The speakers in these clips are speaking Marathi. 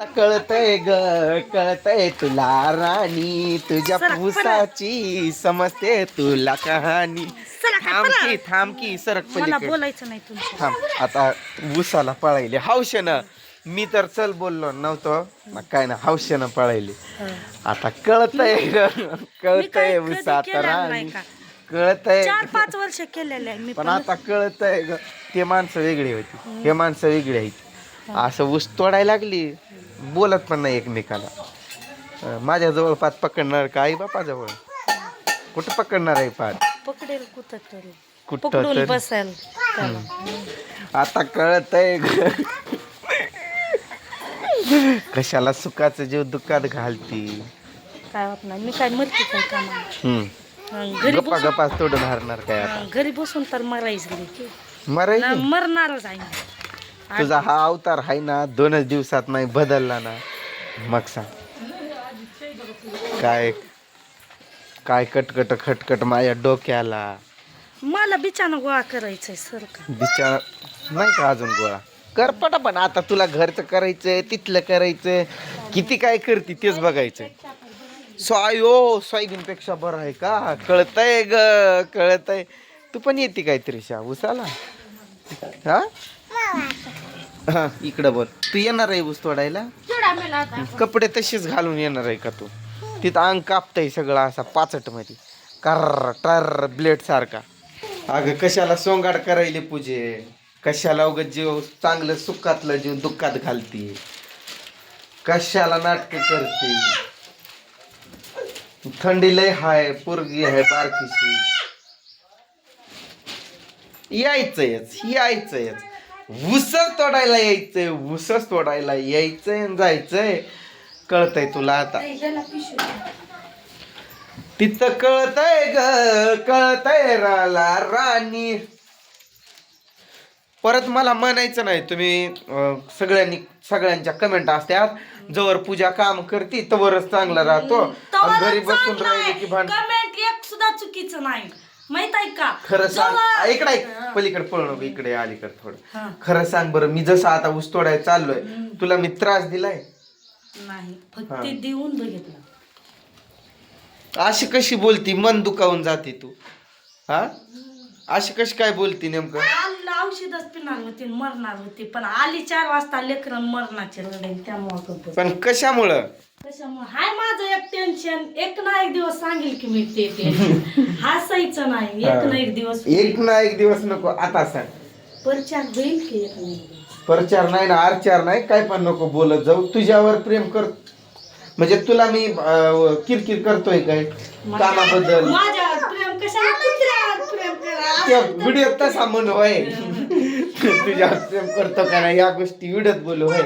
कळतय ग कळतय तुला राणी. तुझ्या पुसाची समजते तुला कहाणी. सरक, थांब सरक. मला पलीकडे. बोलायचं नाही तुमचं. थांब आता उसाला पळायले. हौशेनं. मी तर चल बोललो नव्हतो मग काय ना हौशेनं पळायले. आता कळतय ग कळतय काय उसा तर केलेलं नाही राणी का? कळतय चार पाच वर्ष केलेले आहे मी पण पण. आता कळतंय ग ते माणसं वेगळी होती. हे माणसं वेगळी आहेत. असं ऊस तोडायला लागली. बोलत पण नाही एकमेकाला. अं, माझ्या जवळ पाच पकडणार का? आई बापा जवळ कुठं पकडणार आहे पाच पकडेल कुठं तरी. कुठं पकडून तरी. बसेल. त्याला. आता कळतंय. ग कशाला सुखाचं जीव दुःखात घालती? काय होत नाही मी काय मरते काय कामा हम्म. घरी गप्पा बसून गप्पा तोडून हारणार काय आता? घरी बसून तर मरायचं नाही. मरायची मरणारच आहे. तुझा हा अवतार आहे ना दोनच दिवसात नाही बदलला ना. मग सांग. काय काय कटकट खटकट माझ्या डोक्याला? मला बिचाना गोळा करायचंय सर बिचार नाही का अजून गोळा? कर पटा पण आता तुला घरचं करायचंय तिथलं करायचंय. किती काय करते तेच बघायचंय. सोयो सोयाबीन पेक्षा बरं आहे का? कळतंय ग कळतंय. तू पण येते काहीतरी शा उसाला हा? हा. इकडं बोल. तू येणार आहे ऊस तोडायला? कपडे तसेच घालून येणार आहे का तू? तिथं अंग कापतंय सगळं असा पाचटमध्ये कर टर ब्लेड सारखा. अगं कशाला सोंगाड करायले पूजे? कशाला उग जीव चांगलं सुखातलं जीव दुःखात घालते? कशाला नाटक करते? थंडी लय हाय पोरगी आहे बारकीशी. यायचंयच यायचंयच. उसच तोडायला यायचंय उसच तोडायला यायचंय आणि जायचंय. कळतंय तुला आता. तिथं कळतंय ग कळतंय राला राणी. परत मला म्हणायचं नाही तुम्ही सगळ्यांनी सगळ्यांच्या कमेंट असतात जवळ पूजा काम करते तवरच चांगला राहतो. घरी बसून राहिले की भांड कमेंट एक सुद्धा चुकीचं नाही. माहीत आहे का? खरं सांग. जेव्हा- इकडे ऐक. पलीकडे पळू नको इकडे अलीकडे हा. थोडं खरं सांग बरं मी जसं आता ऊस तोडायला चाललोय तुला मी त्रास दिलाय? नाही फक्त देऊन बघितलं. अशी कशी बोलती मन दुखावून जाते तू. हा? अशी कशी काय बोलती नेमकं? औषधच पिणार होती मरणार होती पण आली चार वाजता लेकरं मरणाचे लढाई त्यामुळे पण कशामुळं? कशामुळे? हाय माझं एक टेन्शन एक ना एक दिवस सांगेल की मी ते टेन्शन हसायचं नाही. एक ना एक दिवस. एक ना एक दिवस नको आता सांग. परचार होईल की एक ना एक दिवस? प्रचार नाही ना आरचार नाही काय पण नको बोलत जाऊ. तुझ्यावर प्रेम कर. म्हणजे तुला मी अं, किरकिर करतोय काय? कामाबद्दल. माझ्यावर प्रेम कशाला कुत्र्यावर प्रेम करा त्या व्हिडिओ तसा म्हण होय. प्रेम करतो का नाही या गोष्टी व्हिडिओत बोलू होय.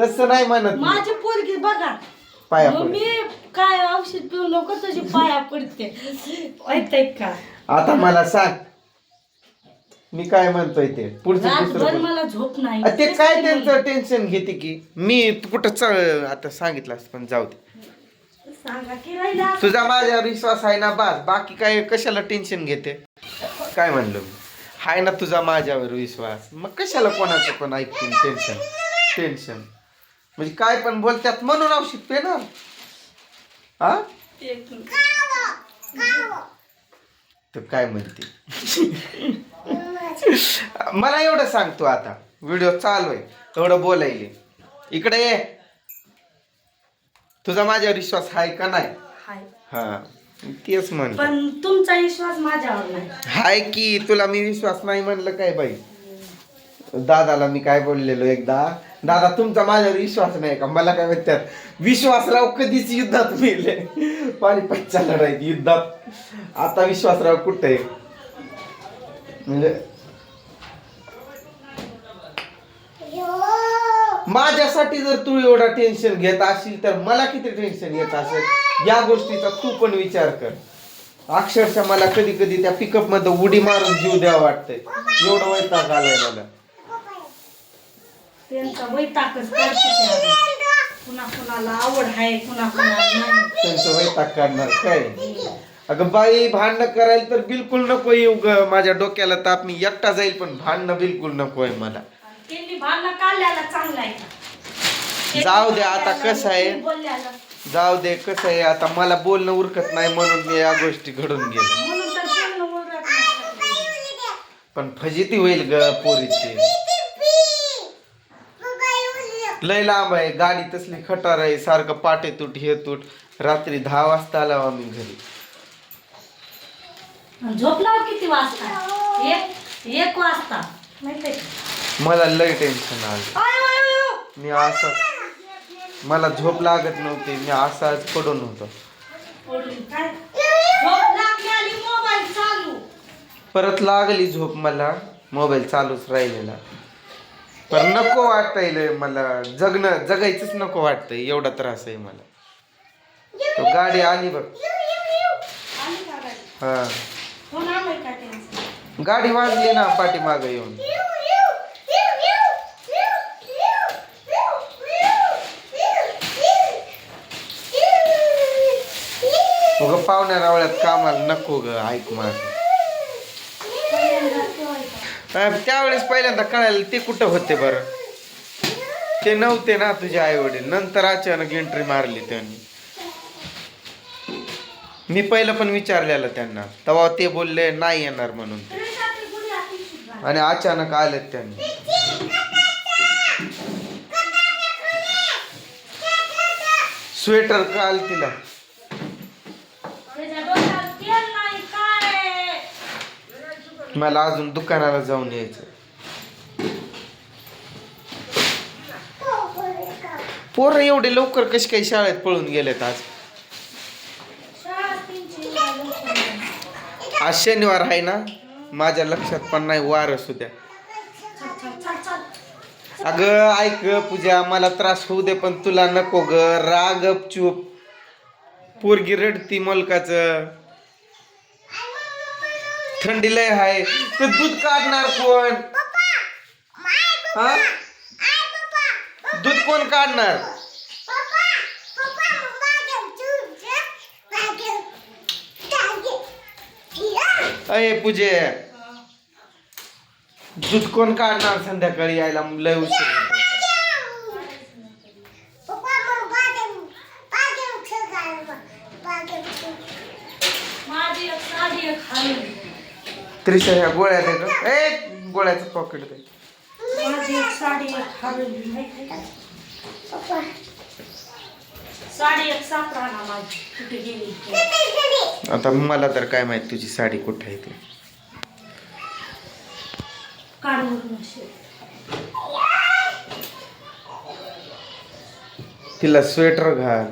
तसं नाही म्हणत मी. माझी पोरगी बघा. पाया मग पड मी काय औषध पिऊ नको तुझी पाया पडते. ऐकताय का? आता मला सांग. मी काय म्हणतोय ते? पुढचं दुसरं रातभर बोल. मला झोप नाही. ते काय त्यांचं टेन्शन घेते की? मी कुठं च- आता सांगितलं असतं, पण जाऊ दे. म्हणलं. सांगा की राहिला. तुझा माझ्यावर विश्वास आहे ना बास. बाकी काय कशाला टेन्शन घेते? काय म्हणलो मी? हाय ना तुझा माझ्यावर विश्वास. मग कशाला कोणाचं पण ऐकतील टेन्शन टेन्शन म्हणजे काय पण बोलतात म्हणून औषध पेणार? हा तर काय म्हणते? मला एवढं सांगतो आता. व्हिडिओ चालू आहे. एवढं बोलायले. इकडे ये. तुझा माझ्यावर विश्वास आहे का नाही? हा. तेच म्हण पण तुमचा विश्वास माझ्यावर नाही. हाय की तुला मी विश्वास नाही म्हणलं काय बाई? दादाला मी काय बोललेलो एकदा? दादा तुमचा माझ्यावर विश्वास नाही का? मला काय म्हणतात विश्वासराव कधीच युद्धात मेले. पाणीपतच्या लढाईत युद्धात. आता विश्वासराव कुठे आहे? म्हणजे माझ्यासाठी जर तू एवढा टेन्शन घेत असशील तर मला किती टेन्शन येत असेल? या गोष्टीचा तू पण विचार कर. अक्षरशः मला कधी कधी त्या पिकअपमध्ये उडी मारून जीव द्यावा वाटतंय. एवढं वैताग आलाय मला. त्यांचा वैताकच करते कुणा कुणाला आवड आहे कुणा कुणाला नाही. त्यांचं वैताग काढणार काय? अगं बाई भांडणं करायला तर बिलकुल नको येऊ ग. माझ्या डोक्याला ताप. मी एकटा जाईल पण भांडणं बिलकुल नको आहे मला. त्यांनी भांडणं काढल्याला चांगला आहे जाऊ दे आता कसं आहे? बोलल्याला. जाऊ दे कसं आहे आता? मला बोलणं उरकत नाही म्हणून मी या गोष्टी घडून गेलो. म्हणून तर बोलणं बोलत नाही. पण फजिती होईल ग पोरीची. लय लांब आहे गाडी तसली खटार आहे सारखं पाटे तुट हे तुट. रात्री दहा वाजता आला आम्ही घरी. आणि झोपला किती वाजता? एक एक वाजता? मला लय टेन्शन आलं. मी असं मला झोप लागत नव्हती मी असाच पडून होतो. परत लागली झोप मला मोबाईल चालूच राहिलेला. पण नको वाटायलंय मला जगणं जगायचंच नको वाटतंय एवढा त्रास आहे मला. तो गाडी आली बघ? हा? गाडी वाजली ना पाठीमागं येऊन. पाहुण्या रावळ्यात कामाला नको ग ऐक माझं. त्यावेळेस पहिल्यांदा कळायला ते कुठं होते बरं? ते नव्हते ना तुझे आई वडील नंतर अचानक एंट्री मारली त्यांनी. मी पहिलं पण विचारलेलं त्यांना. तेव्हा ते बोलले नाही येणार म्हणून ते. आणि अचानक आलेत त्यांनी. स्वेटर काल तिला त्याच्या डोक्यात तेल नाही काय मला अजून दुकानाला जाऊन यायचं पोरं एवढे लवकर कशी काही शाळेत पळून गेलेत आज? आज शनिवार आहे ना? माझ्या लक्षात पण नाही वार असू द्या. अगं ऐक पूजा मला त्रास होऊ दे पण तुला नको ग. राग चूप. पोरगी रडती मलकाचं. थंडी लय आहे ते दूध काढणार कोण? हा? दूध कोण काढणार? अय पूजे. दूध कोण काढणार संध्याकाळी यायला? लय उशीर होतो. माझी एक साडी एक हालून त्रिशा ह्या गोळ्या दे ग ए गोळ्याचं पॉकेट दे. माझी एक साडी एक हालून माहिती का? साडी एक सापडा ना माझी कुठे गेली? आता मला तर काय माहीत तुझी साडी कुठे आहे ती. काढून अशी. तिला स्वेटर घाल.